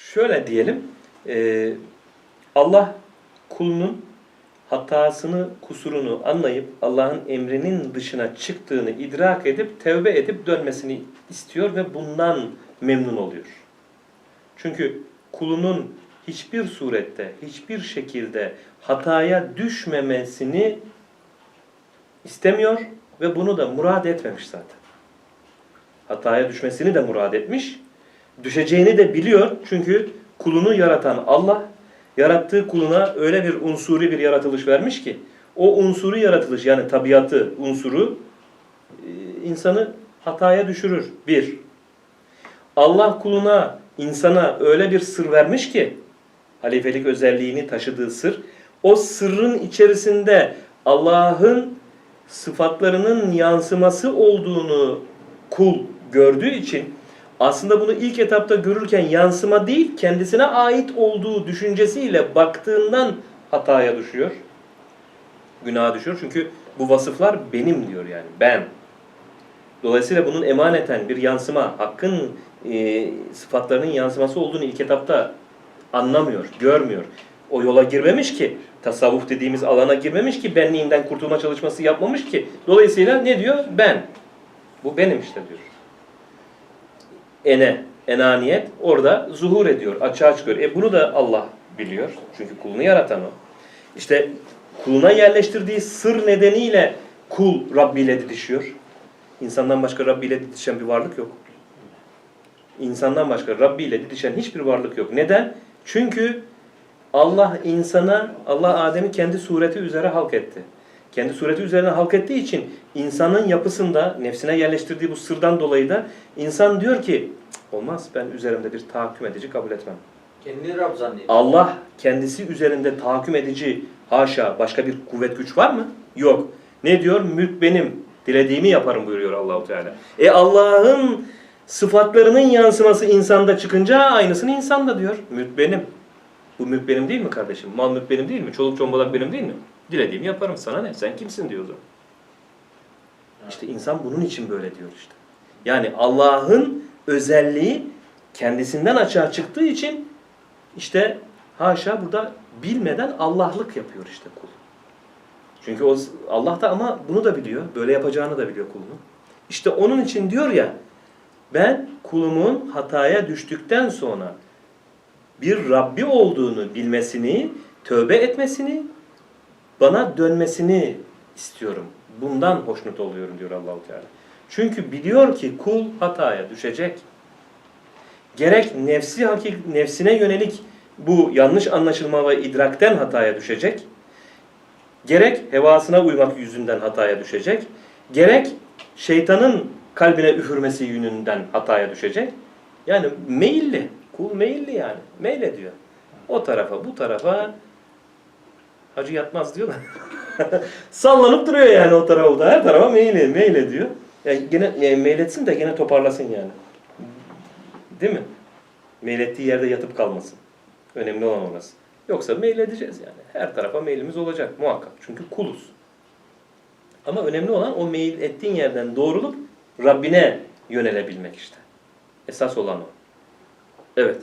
Şöyle diyelim, e, Allah kulunun hatasını, kusurunu anlayıp Allah'ın emrinin dışına çıktığını idrak edip tevbe edip dönmesini istiyor ve bundan memnun oluyor. Çünkü kulunun hiçbir surette, hiçbir şekilde hataya düşmemesini istemiyor ve bunu da murad etmemiş zaten. Hataya düşmesini de murad etmiş. Düşeceğini de biliyor çünkü kulunu yaratan Allah yarattığı kuluna öyle bir unsuri bir yaratılış vermiş ki o unsuri yaratılış yani tabiatı unsuru e, insanı hataya düşürür. Bir. Allah kuluna, insana öyle bir sır vermiş ki halifelik özelliğini taşıdığı sır o sırrın içerisinde Allah'ın sıfatlarının yansıması olduğunu kul gördüğü için aslında bunu ilk etapta görürken yansıma değil kendisine ait olduğu düşüncesiyle baktığından hataya düşüyor. Günaha düşüyor. Çünkü bu vasıflar benim diyor yani ben. Dolayısıyla bunun emaneten bir yansıma, hakkın e, sıfatlarının yansıması olduğunu ilk etapta anlamıyor, görmüyor. O yola girmemiş ki, tasavvuf dediğimiz alana girmemiş ki, benliğinden kurtulma çalışması yapmamış ki. Dolayısıyla ne diyor? Ben. Bu benim işte diyor. Ene, enaniyet orada zuhur ediyor, açığa çıkıyor. E bunu da Allah biliyor. Çünkü kulunu yaratan o. İşte kuluna yerleştirdiği sır nedeniyle kul Rabbi ile didişiyor. İnsandan başka Rabbi ile didişen bir varlık yok. İnsandan başka Rabbi ile didişen hiçbir varlık yok. Neden? Çünkü Allah insana, Allah Adem'i kendi sureti üzere halk etti. Kendi sureti üzerine halk ettiği için insanın yapısında, nefsine yerleştirdiği bu sırdan dolayı da insan diyor ki "Cık, olmaz ben üzerimde bir tahakküm edici kabul etmem. Kendini Rab zannediyor. Allah kendisi üzerinde tahakküm edici haşa başka bir kuvvet güç var mı? Yok. Ne diyor? Mülk benim. Dilediğimi yaparım buyuruyor Allahu Teala. E Allah'ın sıfatlarının yansıması insanda çıkınca aynısını insanda diyor. Mülk benim. Bu mülk benim değil mi kardeşim? Mal mülk benim değil mi? Çoluk çombalak benim değil mi? Dilediğimi yaparım sana ne? Sen kimsin diyor o zaman. İşte insan bunun için böyle diyor işte. Yani Allah'ın özelliği kendisinden açığa çıktığı için işte haşa burada bilmeden Allah'lık yapıyor işte kul. Çünkü o Allah da ama bunu da biliyor. Böyle yapacağını da biliyor kulunun. İşte onun için diyor ya ben kulumun hataya düştükten sonra bir Rabbi olduğunu bilmesini, tövbe etmesini, bana dönmesini istiyorum. Bundan hoşnut oluyorum diyor Allahu Teala. Çünkü biliyor ki kul hataya düşecek. Gerek nefsi hakik nefsine yönelik bu yanlış anlaşılma ve idrakten hataya düşecek. Gerek hevasına uymak yüzünden hataya düşecek. Gerek şeytanın kalbine üfürmesi yönünden hataya düşecek. Yani meyilli. Kul meyilli yani. Meyle diyor. O tarafa bu tarafa hacı yatmaz diyorlar. Sallanıp duruyor yani o tarafta. Her tarafa meyle, meyle diyor. Yani gene e, meyletsin de gene toparlasın yani. Değil mi? Meylettiği yerde yatıp kalmasın. Önemli olan orası. Yoksa meyledeceğiz yani. Her tarafa meylimiz olacak muhakkak. Çünkü kuluz. Ama önemli olan o meyil ettiğin yerden doğrulup Rabbine yönelebilmek işte. Esas olan o. Evet.